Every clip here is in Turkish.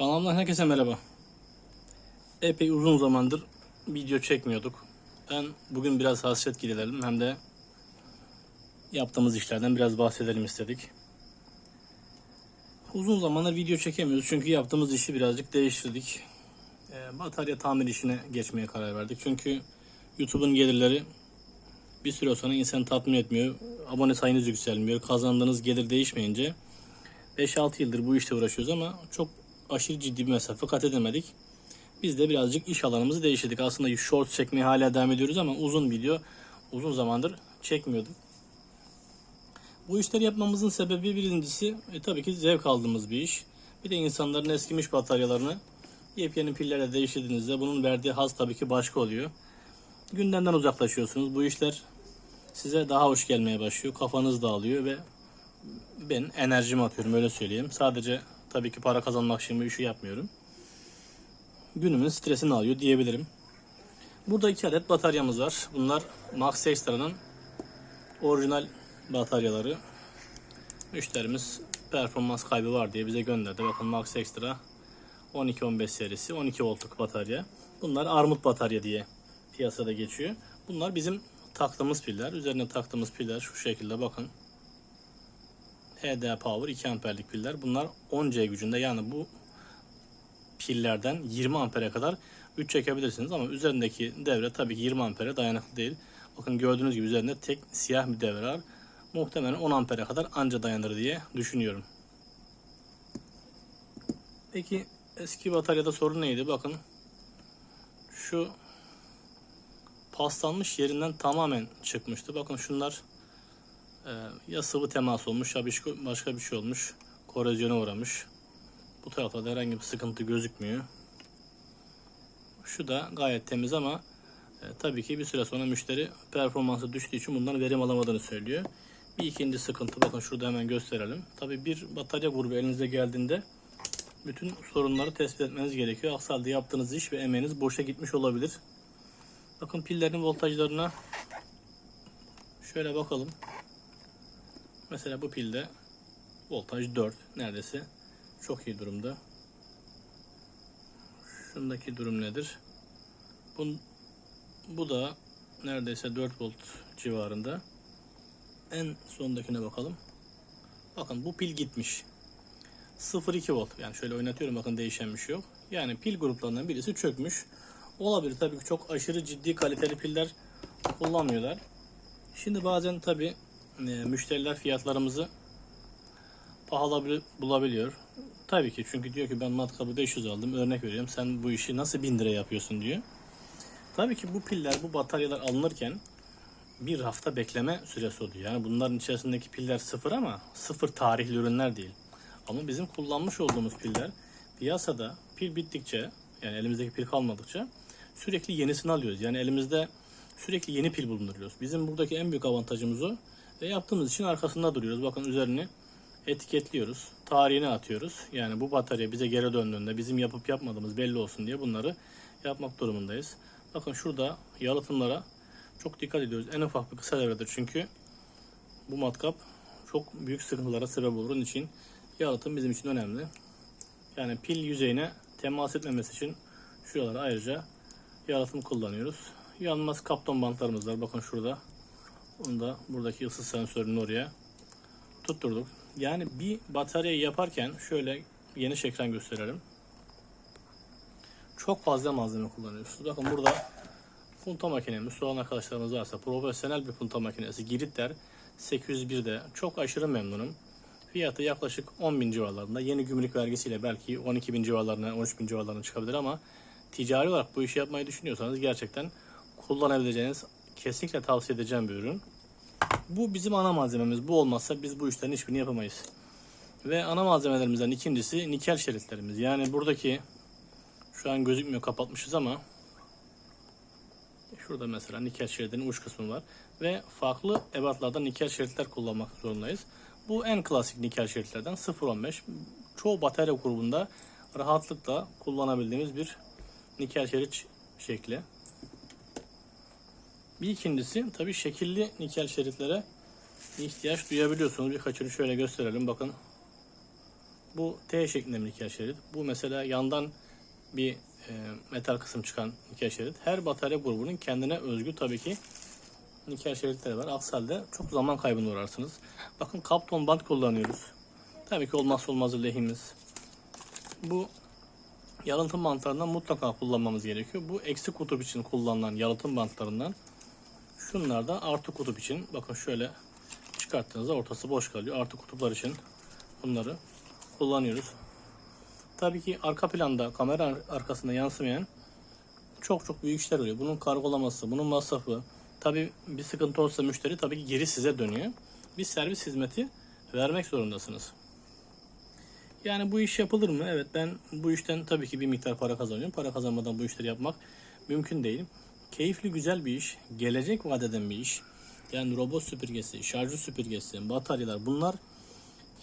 Kanalımdan herkese merhaba. Epey uzun zamandır video çekmiyorduk. Ben bugün biraz hasret giderelim hem de yaptığımız işlerden biraz bahsedelim istedik. Uzun zamandır video çekemiyoruz çünkü yaptığımız işi birazcık değiştirdik. Ee, batarya tamir işine geçmeye karar verdik. Çünkü YouTube'un gelirleri bir süre sonra insanı tatmin etmiyor. Abone sayınız yükselmiyor. Kazandığınız gelir değişmeyince 5-6 yıldır bu işte uğraşıyoruz ama çok aşırı ciddi bir mesafe kat edemedik. Biz de birazcık iş alanımızı değiştirdik. Aslında short çekmeye hala devam ediyoruz ama uzun video uzun zamandır çekmiyorduk. Bu işleri yapmamızın sebebi birincisi e, tabii ki zevk aldığımız bir iş. Bir de insanların eskimiş bataryalarını yepyeni pillerle değiştirdiğinizde bunun verdiği haz tabii ki başka oluyor. Gündemden uzaklaşıyorsunuz. Bu işler size daha hoş gelmeye başlıyor. Kafanız dağılıyor ve ben enerjimi atıyorum öyle söyleyeyim. Sadece tabii ki para kazanmak için bu işi yapmıyorum. Günümün stresini alıyor diyebilirim. Burada iki adet bataryamız var. Bunlar Max Extra'nın orijinal bataryaları. Müşterimiz performans kaybı var diye bize gönderdi. Bakın Max Extra 12-15 serisi 12 voltluk batarya. Bunlar armut batarya diye piyasada geçiyor. Bunlar bizim taktığımız piller. Üzerine taktığımız piller şu şekilde bakın. HD Power 2 amperlik piller. Bunlar 10C gücünde yani bu pillerden 20 ampere kadar 3 çekebilirsiniz ama üzerindeki devre tabii ki 20 ampere dayanıklı değil. Bakın gördüğünüz gibi üzerinde tek siyah bir devre var. Muhtemelen 10 ampere kadar anca dayanır diye düşünüyorum. Peki eski bataryada sorun neydi? Bakın şu paslanmış yerinden tamamen çıkmıştı. Bakın şunlar e, ya sıvı temas olmuş ya bir- başka bir şey olmuş. Korozyona uğramış. Bu tarafta da herhangi bir sıkıntı gözükmüyor. Şu da gayet temiz ama e, tabii ki bir süre sonra müşteri performansı düştüğü için bundan verim alamadığını söylüyor. Bir ikinci sıkıntı bakın şurada hemen gösterelim. Tabii bir batarya grubu elinize geldiğinde bütün sorunları tespit etmeniz gerekiyor. Aksi yaptığınız iş ve emeğiniz boşa gitmiş olabilir. Bakın pillerin voltajlarına şöyle bakalım. Mesela bu pilde voltaj 4 neredeyse çok iyi durumda. Şundaki durum nedir? Bu, bu da neredeyse 4 volt civarında. En sondakine bakalım. Bakın bu pil gitmiş. 0.2 volt. Yani şöyle oynatıyorum bakın değişen bir şey yok. Yani pil gruplarından birisi çökmüş. Olabilir tabii ki çok aşırı ciddi kaliteli piller kullanmıyorlar. Şimdi bazen tabii e, müşteriler fiyatlarımızı pahalı bulabiliyor. Tabii ki çünkü diyor ki ben matkabı 500 aldım örnek veriyorum sen bu işi nasıl 1000 liraya yapıyorsun diyor. Tabii ki bu piller bu bataryalar alınırken bir hafta bekleme süresi oluyor. Yani bunların içerisindeki piller sıfır ama sıfır tarihli ürünler değil. Ama bizim kullanmış olduğumuz piller piyasada pil bittikçe yani elimizdeki pil kalmadıkça sürekli yenisini alıyoruz. Yani elimizde sürekli yeni pil bulunduruyoruz. Bizim buradaki en büyük avantajımız o. Ve yaptığımız için arkasında duruyoruz. Bakın üzerini etiketliyoruz. Tarihini atıyoruz. Yani bu batarya bize geri döndüğünde bizim yapıp yapmadığımız belli olsun diye bunları yapmak durumundayız. Bakın şurada yalıtımlara çok dikkat ediyoruz. En ufak bir kısa devredir çünkü bu matkap çok büyük sıkıntılara sebep olur. Onun için yalıtım bizim için önemli. Yani pil yüzeyine temas etmemesi için şuralara ayrıca yalıtım kullanıyoruz. Yanmaz kapton bantlarımız var. Bakın şurada. Bunu da buradaki ısı sensörünü oraya tutturduk. Yani bir bataryayı yaparken şöyle geniş ekran gösterelim. Çok fazla malzeme kullanıyorsunuz. Bakın burada punta makinemiz, soğan arkadaşlarımız varsa profesyonel bir punta makinesi Giritler 801'de çok aşırı memnunum. Fiyatı yaklaşık 10 bin civarlarında. Yeni gümrük vergisiyle belki 12 bin civarlarına, 13 bin civarlarına çıkabilir ama ticari olarak bu işi yapmayı düşünüyorsanız gerçekten kullanabileceğiniz kesinlikle tavsiye edeceğim bir ürün. Bu bizim ana malzememiz. Bu olmazsa biz bu işlerin hiçbirini yapamayız. Ve ana malzemelerimizden ikincisi nikel şeritlerimiz. Yani buradaki şu an gözükmüyor kapatmışız ama şurada mesela nikel şeridinin uç kısmı var. Ve farklı ebatlarda nikel şeritler kullanmak zorundayız. Bu en klasik nikel şeritlerden 0.15. Çoğu batarya grubunda rahatlıkla kullanabildiğimiz bir nikel şerit şekli. Bir ikincisi tabii şekilli nikel şeritlere ihtiyaç duyabiliyorsunuz. Birkaçını şöyle gösterelim. Bakın Bu T şeklinde nikel şerit. Bu mesela yandan bir e, metal kısım çıkan nikel şerit. Her batarya grubunun kendine özgü tabii ki nikel şeritleri var. Aksi halde çok zaman kaybına uğrarsınız. Bakın kapton bant kullanıyoruz. Tabii ki olmazsa olmazı lehimiz. Bu yalıtım bantlarından mutlaka kullanmamız gerekiyor. Bu eksi kutup için kullanılan yalıtım bantlarından. Şunlar da artı kutup için. Bakın şöyle çıkarttığınızda ortası boş kalıyor. Artı kutuplar için bunları kullanıyoruz. Tabii ki arka planda kamera arkasında yansımayan çok çok büyük işler oluyor. Bunun kargolaması, bunun masrafı. Tabii bir sıkıntı olsa müşteri tabii ki geri size dönüyor. Bir servis hizmeti vermek zorundasınız. Yani bu iş yapılır mı? Evet ben bu işten tabii ki bir miktar para kazanıyorum. Para kazanmadan bu işleri yapmak mümkün değil. Keyifli güzel bir iş. Gelecek vadeden bir iş. Yani robot süpürgesi, şarjlı süpürgesi, bataryalar bunlar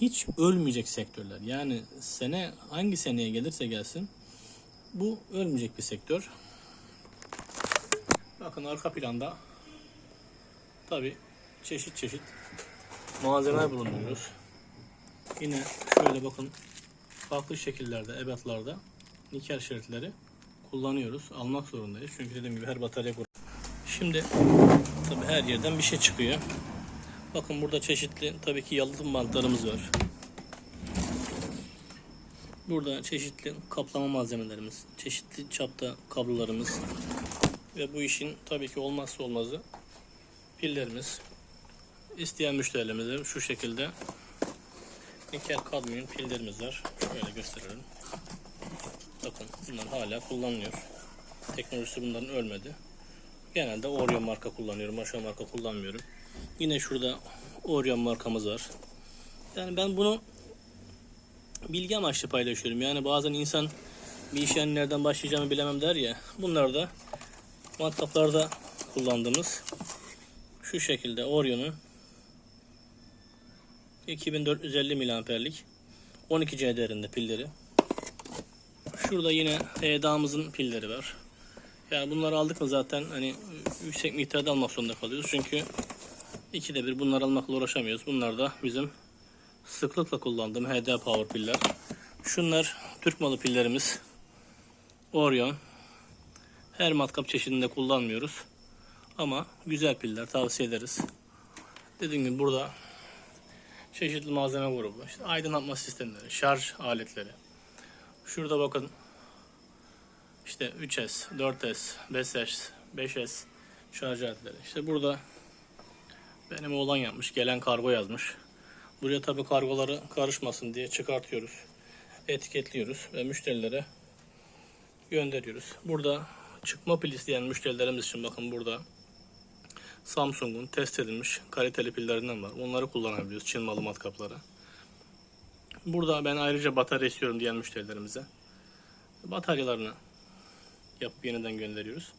hiç ölmeyecek sektörler. Yani sene hangi seneye gelirse gelsin bu ölmeyecek bir sektör. Bakın arka planda tabi çeşit çeşit malzemeler bulunuyoruz. Yine şöyle bakın farklı şekillerde, ebatlarda nikel şeritleri kullanıyoruz. Almak zorundayız. Çünkü dediğim gibi her batarya grubu. Şimdi tabi her yerden bir şey çıkıyor. Bakın burada çeşitli tabii ki yalıtım bantlarımız var. Burada çeşitli kaplama malzemelerimiz, çeşitli çapta kablolarımız ve bu işin tabii ki olmazsa olmazı pillerimiz. İsteyen müşterilerimize şu şekilde nikel kadmiyum pillerimiz var. Şöyle gösterelim. Bakın bunlar hala kullanılıyor. Teknolojisi bunların ölmedi. Genelde Orion marka kullanıyorum. Başka marka kullanmıyorum. Yine şurada Orion markamız var. Yani ben bunu bilgi amaçlı paylaşıyorum. Yani bazen insan bir işe nereden başlayacağımı bilemem der ya. Bunlar da matkaplarda kullandığımız şu şekilde Orion'un 2450 miliamperlik 12C değerinde pilleri. Şurada yine EDA'mızın pilleri var. Yani bunları aldık mı zaten hani yüksek miktarda almak zorunda kalıyoruz. Çünkü ikide bir bunları almakla uğraşamıyoruz. Bunlar da bizim sıklıkla kullandığım HD Power piller. Şunlar Türk malı pillerimiz. Orion. Her matkap çeşidinde kullanmıyoruz. Ama güzel piller tavsiye ederiz. Dediğim gibi burada çeşitli malzeme grubu, işte aydınlatma sistemleri, şarj aletleri. Şurada bakın işte 3S, 4S, 5S, 5S şarj aletleri. İşte burada benim oğlan yapmış, gelen kargo yazmış. Buraya tabi kargoları karışmasın diye çıkartıyoruz. Etiketliyoruz ve müşterilere gönderiyoruz. Burada çıkma pil isteyen müşterilerimiz için bakın burada Samsung'un test edilmiş kaliteli pillerinden var. Onları kullanabiliyoruz. Çin malı matkapları. Burada ben ayrıca batarya istiyorum diyen müşterilerimize bataryalarını yapıp yeniden gönderiyoruz.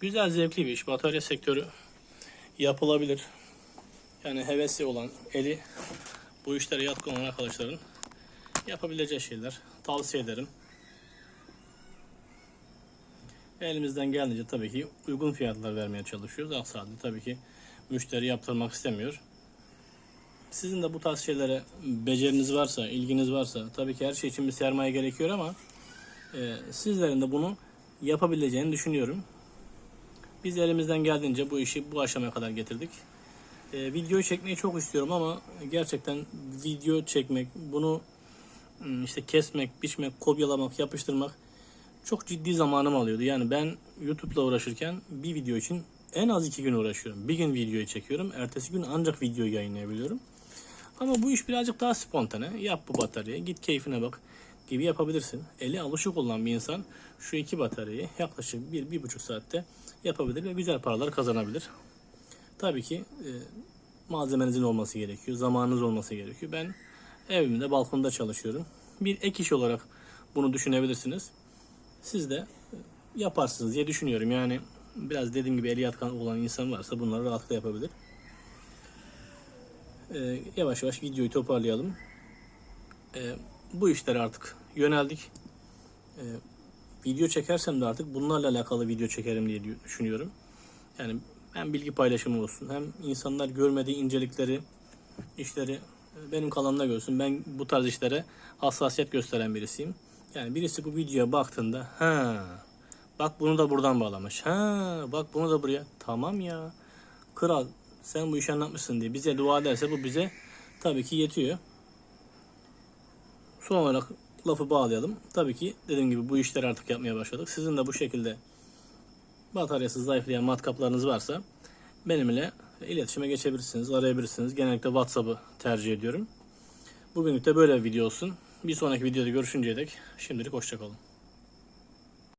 Güzel zevkli bir iş. Batarya sektörü yapılabilir. Yani hevesi olan, eli bu işlere yatkın olan arkadaşların yapabileceği şeyler. Tavsiye ederim. Elimizden geldiğince tabii ki uygun fiyatlar vermeye çalışıyoruz. Aksi halde tabii ki müşteri yaptırmak istemiyor. Sizin de bu tarz şeylere beceriniz varsa, ilginiz varsa tabii ki her şey için bir sermaye gerekiyor ama e, sizlerin de bunu yapabileceğini düşünüyorum. Biz elimizden geldiğince bu işi bu aşamaya kadar getirdik. E, videoyu çekmeyi çok istiyorum ama gerçekten video çekmek, bunu işte kesmek, biçmek, kopyalamak, yapıştırmak çok ciddi zamanım alıyordu. Yani ben YouTube'la uğraşırken bir video için en az iki gün uğraşıyorum. Bir gün videoyu çekiyorum. Ertesi gün ancak videoyu yayınlayabiliyorum. Ama bu iş birazcık daha spontane. Yap bu bataryayı, git keyfine bak gibi yapabilirsin. Eli alışık olan bir insan şu iki bataryayı yaklaşık bir, bir buçuk saatte yapabilir ve güzel paralar kazanabilir. Tabii ki e, malzemenizin olması gerekiyor, zamanınız olması gerekiyor. Ben evimde balkonda çalışıyorum. Bir ek iş olarak bunu düşünebilirsiniz. Siz de e, yaparsınız diye düşünüyorum. Yani biraz dediğim gibi eli yatkın olan insan varsa bunları rahatlıkla yapabilir. Ee, yavaş yavaş videoyu toparlayalım. Ee, bu işlere artık yöneldik. Ee, video çekersem de artık bunlarla alakalı video çekerim diye düşünüyorum. Yani hem bilgi paylaşımı olsun hem insanlar görmediği incelikleri, işleri benim kanalımda görsün. Ben bu tarz işlere hassasiyet gösteren birisiyim. Yani birisi bu videoya baktığında ha bak bunu da buradan bağlamış. Ha bak bunu da buraya. Tamam ya. Kral sen bu işi anlatmışsın diye bize dua ederse bu bize tabii ki yetiyor. Son olarak lafı bağlayalım. Tabii ki dediğim gibi bu işleri artık yapmaya başladık. Sizin de bu şekilde bataryası zayıflayan matkaplarınız varsa benimle iletişime geçebilirsiniz, arayabilirsiniz. Genellikle WhatsApp'ı tercih ediyorum. Bugünlük de böyle bir video olsun. Bir sonraki videoda görüşünceye dek şimdilik hoşçakalın.